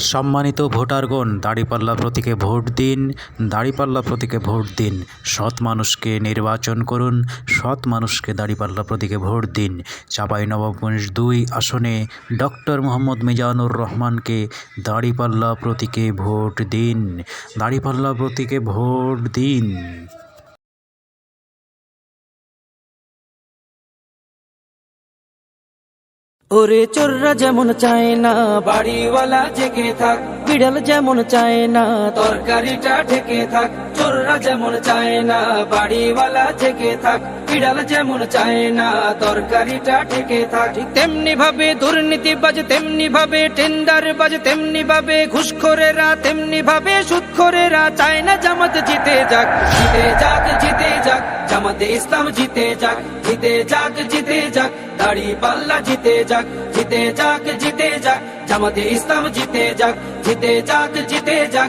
সম্মানিত ভোটারগণ, দাঁড়িপাল্লা প্রতীকে ভোট দিন, দাঁড়িপাল্লা প্রতীকে ভোট দিন। সৎ মানুষকে নির্বাচন করুন, সৎ মানুষকে দাঁড়িপাল্লা প্রতীকে ভোট দিন। চাঁপাইনবাবগঞ্জ দুই আসনে ডক্টর মোহাম্মদ মিজানুর রহমানকে দাঁড়িপাল্লা প্রতীকে ভোট দিন। দাঁড়িপাল্লা প্রতীকে ভোট দিন। ওরে চোররা যেমন চায় না, বাড়িওয়ালা জেগে থাক, বিড়াল যেমন চায় না, তরকারিটা ঢেকে থাক, চোররা যেমন চায় না, বাড়িওয়ালা জেগে থাক, বিড়াল যেমন চায় না, তরকারিটা ঢেকে থাক। তেমনি ভাবে দুর্নীতি বাজে, তেমনি ভাবে টেন্ডার বাজে, তেমনি ভাবে ঘুষখোরেরা, তেমনি ভাবে সুদখোরেরা, চায় না জামাত জিতে যাক জিতে যাক জিতে যাক। জামাতে ইসলাম জিতে যাক জিতে যাক জিতে যাক। দাড়ি পাল্লা জিতে যাক জিতে যাক জিতে যাক। জামাতে ইসলাম জিতে যাক জিতে যাক জিতে যাক।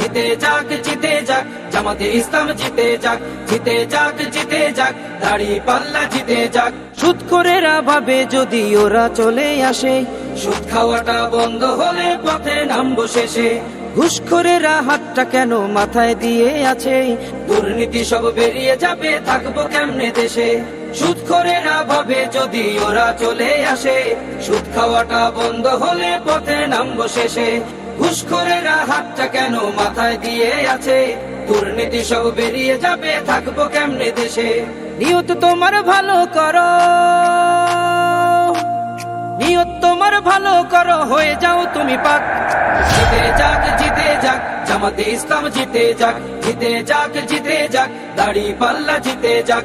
জিতে যাক জিতে যাক জামাতে ইসলাম জিতে যাক জিতে যাক জিতে যাক দাড়ি পাল্লা জিতে যাক। সুদ করেরা ভাবে যদি ওরা চলে আসে সুদ খাওয়াটা বন্ধ হলে পথে নামবো শেষে। ঘুষখোরেরা হাতটা কেন মাথায় দিয়ে আছে? দুর্নীতি সব বেরিয়ে যাবে থাকব কেমনে দেশে? সুদ না ভাবে যদি ওরা চলে আসে সুদ খাওয়াটা বন্ধ হলে পথে নামবো শেষে। ঘুষখোরেরা হাতটা কেন মাথায় দিয়ে আছে? দুর্নীতি সব বেরিয়ে যাবে, থাকব কেমনে দেশে? নিয়ত তোমার ভালো করো। নিয়ত তোমার ভালো করো, হয়ে যাও তুমি পাক। জিতে যাক জিতে যাক, জামাতে ইসলাম জিতে যাক জিতে যাক জিতে যাক, দাড়ি পাল্লা জিতে যাক।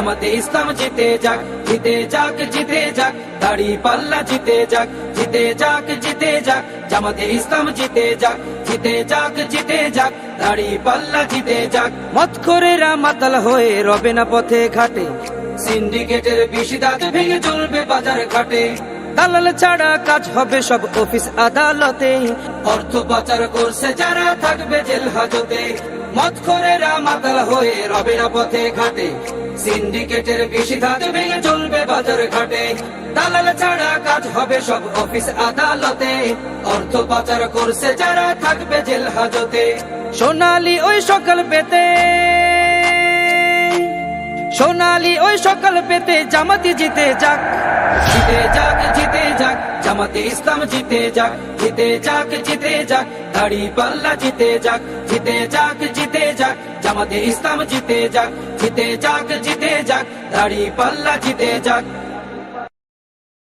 জামাতে ইসলাম জিতে যাক জিতে যাক জিতে যাক, দাড়ি পাল্লা জিতে যাক জিতে যাক জিতে যাক, জামাতে ইসলাম জিতে যাক জিতে যাক জিতে যাক, দাড়ি পাল্লা জিতে যাক। মত করেরা মাতাল হয়ে রবে না পথে ঘাটে। সিন্ডিকেটের বেশি দাঁত ভেঙে চলবে বাজার ঘাটে। দালাল ছাড়া কাজ হবে সব অফিস আদালতে। অর্থ পাচার করছে যারা থাকবে জেল হাজতে। মত করেরা মাতাল হয়ে রবে না পথে ঘাটে। সিন্ডিকেটের বেশি ধাত ভেঙে চলবে বাজার ঘাটে। দালাল ছাড়া কাজ হবে সব অফিস আদালতে। অর্থ পাচার করছে যারা, থাকবে জেল হাজতে। সোনালি ওই সকাল পেতে। সোনালি ওই সকাল পেতে, জামাতি জিতে যাক। জিতে যাক জিতে যাক, জামাতে ইসলাম জিতে যাক জিতে যাক জিতে যাক। দাড়ি পাল্লা জিতে যাক জিতে যাক জিতে যাক, জামাতে ইসলাম জিতে যাক জিতে যাক জিতে যাক দাড়ি পাল্লা জিতে যাক।